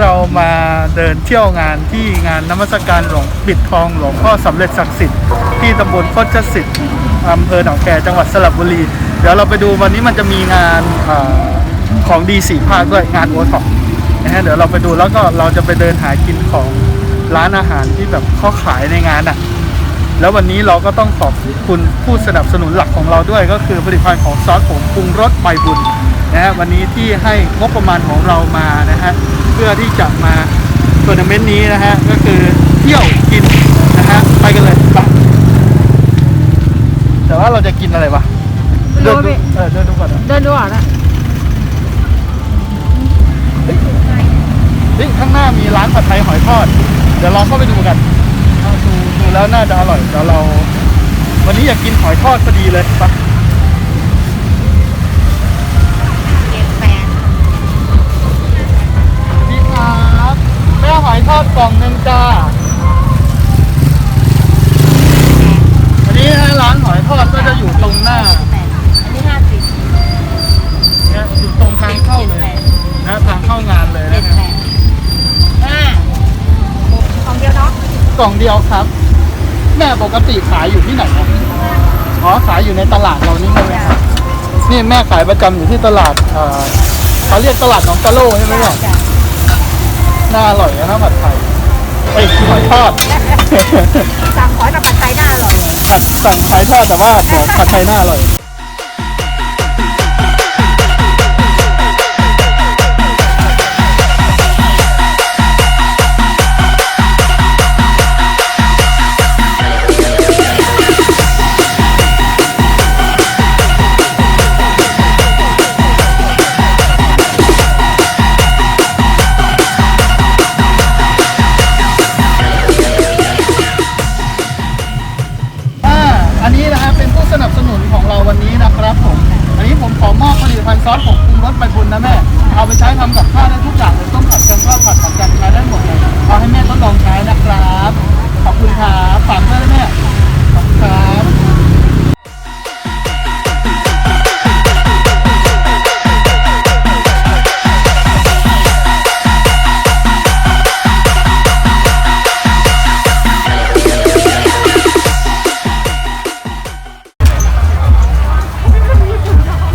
เรามาเดินเที่ยวงานที่งานนมัสการหลวงปิดทองหลวงพ่อสำเร็จศักดิ์สิทธิ์ที่ตำบลโคชสิทธิ์อำเภอหนองแคจังหวัดสระบุรี เดี๋ยวเราไปดูวันนี้มันจะมีงานอของดีสีภาคด้วยงานโอท็อปนะฮะเดี๋ยวเราไปดูแล้วก็เราจะไปเดินหากินของร้านอาหารที่แบบเขาขายในงานอะ แล้ววันนี้เราก็ต้องขอบคุณผู้สนับสนุนหลักของเราด้วย ก็คือผลิตภัณฑ์ของซอสผงปรุงรสใบบุญ นะฮะวันนี้ที่ให้งบประมาณของเรามานะฮะเพื่อที่จะมาทัวร์นาเมนต์นี้นะฮะก็คือเที่ยวกินนะฮะไปกันเลยไปแต่ว่าเราจะกินอะไรวะไม่รู้เดินดูพี่เออเดินดูก่อนนะเดินดูก่อนนะเฮ้ยข้างหน้ามีร้านผัดไทยหอยทอด เดี๋ยวเราเข้าไปดูกันเอาดูดูแล้วน่าจะอร่อยเดี๋ยวเรา วันนี้อยากกินหอยทอดพอดีเลยไป กล่องเดียวครับ แม่ปกติขายอยู่ที่ไหนครับอ๋อขายอยู่ในตลาดเรานี่ใช่ไหมครับนี่แม่ขายประจำอยู่ที่ตลาดเอ่อเขาเรียกตลาดหนองกะโลใช่ไหมเนี่ยจ้ะน่าอร่อยนะผัดไทยเอ้ยหอยทอด สั่งขอยกับผัดไทยน่าอร่อยเลย ผัดสั่งขายทอดแต่ว่าบอกผัดไทยน่าอร่อย แม่ทดลองใช้นะครับ ขอบคุณครับฝากด้วยนะแม่ขอบคุณครับ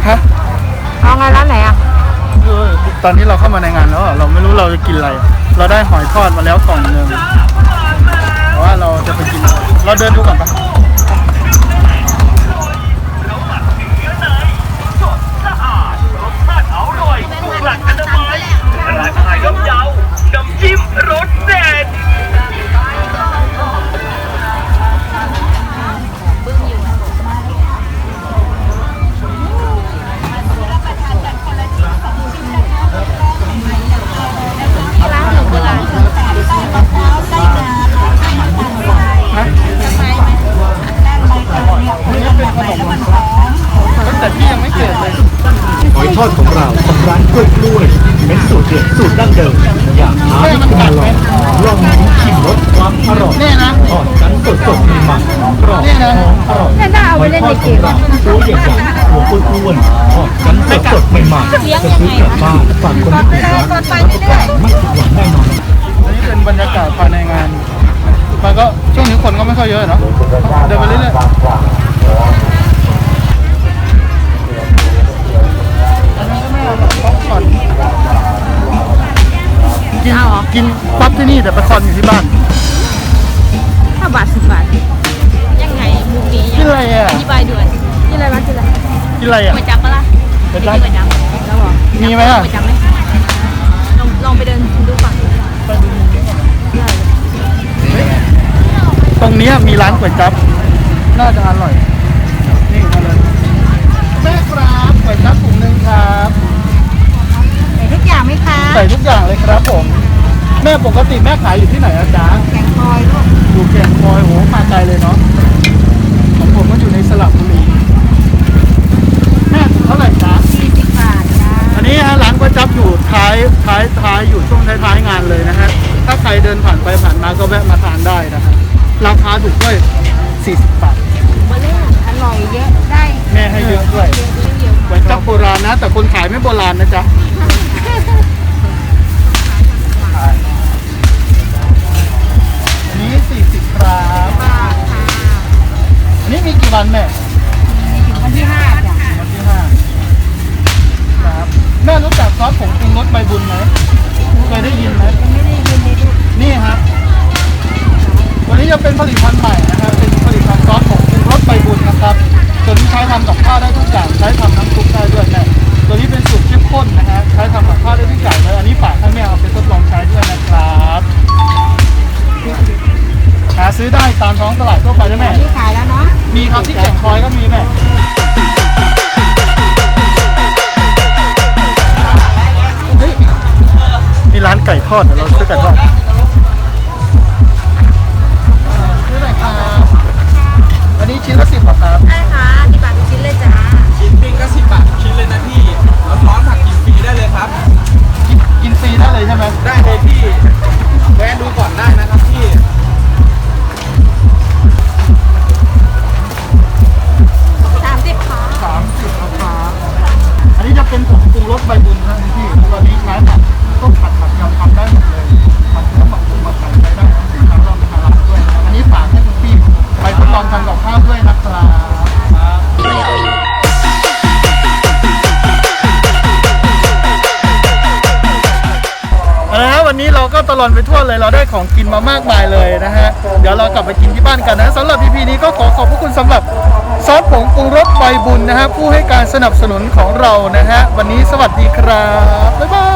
ฮะเอาไงร้านไหนอะเออตอนนี้เราเข้ามาในงานแล้วอะเราไม่รู้เราจะกินอะไร เราได้หอยทอดมาแล้วกล่องหนึ่งแต่ว่าเราจะไปกิน เราเดินดูก่อนปะ อยทอดของเราของร้านกล้วยกล้วยเป็นสูตรเด็ดสูตรดั้งเดิมอยากท้าให้คุณมาลองลองชิมรสความอร่อยเนี่ยนะทอดกันสดสดๆใหม่ๆกรอบเนี่ยนะหอมอร่อยแม่น่าเอาไปเล่นในเกมหอยทอดของเราตัวใหญ่ๆหัวกล้วยๆทอดกันสดสดๆใหม่ๆจะซื้อกลับบ้านฝากคนที่รักรับประกันไม่ผิดหวังแน่นอนอันนี้เป็นบรรยากาศภายในงานมันก็ช่วงนี้คนก็ไม่ค่อยเยอะเนาะเดินไปเรื่อยๆ กินเอาเหรอกินป๊อปที่นี่แต่ไปคอนอยู่ที่บ้าน ห้าบาทสิบบาท ยังไงมุกนี้กินอะไรอะ อธิบายด่วนกินอะไรบ้างกินอะไรกินอะไรอะ ก๋วยจั๊บปะล่ะก๋วยไปจั๊บกินก๋วยจั๊บแล้วบอกมีไหมอะก๋วยจั๊บไหมลองลองไปเดินดูก่อนตรงเนี้ยมีร้านก๋วยจั๊บน่าจะอร่อย นี่มาเลย แม่ครับก๋วยจั๊บถุงหนึ่งครับ ใส่ทุกอย่างไหมคะ ใส่ทุกอย่างเลยครับผม แม่ปกติแม่ขายอยู่ที่ไหนอะจ๊ะแกงคอยลูกอยู่แก่งคอยโหมาไกลเลยเนาะของผมก็อยู่ในสระบุรีแม่เท่าไหร่จ๊ะสี่สิบบาทจ้าอันนี้ฮะร้านก๋วยจั๊บอยู่ท้ายท้ายท้ายอยู่ช่วงท้ายท้ายๆงานเลยนะฮะถ้าใครเดินผ่านไปผ่านมาก็แวะมาทานได้นะฮะราคาถูกด้วย40บาทมาเล่นอร่อยเยอะได้แม่ให้เยอะด้วยเยอะเยอะก๋วยจั๊บโบราณนะ แต่คนขายไม่โบราณนะจ๊ะ วันแม่วันที่ห้าจ้ะวันที่ห้าครับแม่รู้จักซอสผงปรุงรสใบบุญไหมเคยได้ยินไหมไม่ได้ยินในรูปนี่ครับวันนี้จะเป็นผลิตภัณฑ์ใหม่นะครับเป็นผลิตภัณฑ์ซอสผงปรุงรสใบบุญนะครับตัวนี้ใช้ทำกับข้าวได้ทุกอย่างใช้ทำน้ำซุปได้ด้วยแม่ตัวนี้เป็นสูตรเข้มข้นนะฮะใช้ทำกับข้าวได้ทุกอย่างเลยอันนี้ฝากให้แม่เอาไปทดลองใช้ด้วยนะครับหาซื้อได้ตามท้องตลาดทั่วไปใช่ไหมนี่ขายแล้วนะ มีครับที่แก่งคอยก็มีแม่เฮ้ยมีร้านไก่ทอดเดี๋ยวเราซื้อไก่ทอดซื้อหน่อยครับอันนี้ชิ้นละสิบเหรอครับได้ค่ะ นี้เราก็ตลอดไปทั่วเลยเราได้ของกินมามากมายเลยนะฮะเดี๋ยวเรากลับไปกินที่บ้านกันนะสำหรับพีพีนี้ก็ขอขอบพระคุณสำหรับซอสผงปรุงรสใบบุญนะฮะผู้ให้การสนับสนุนของเรานะฮะวันนี้สวัสดีครับบ๊ายบาย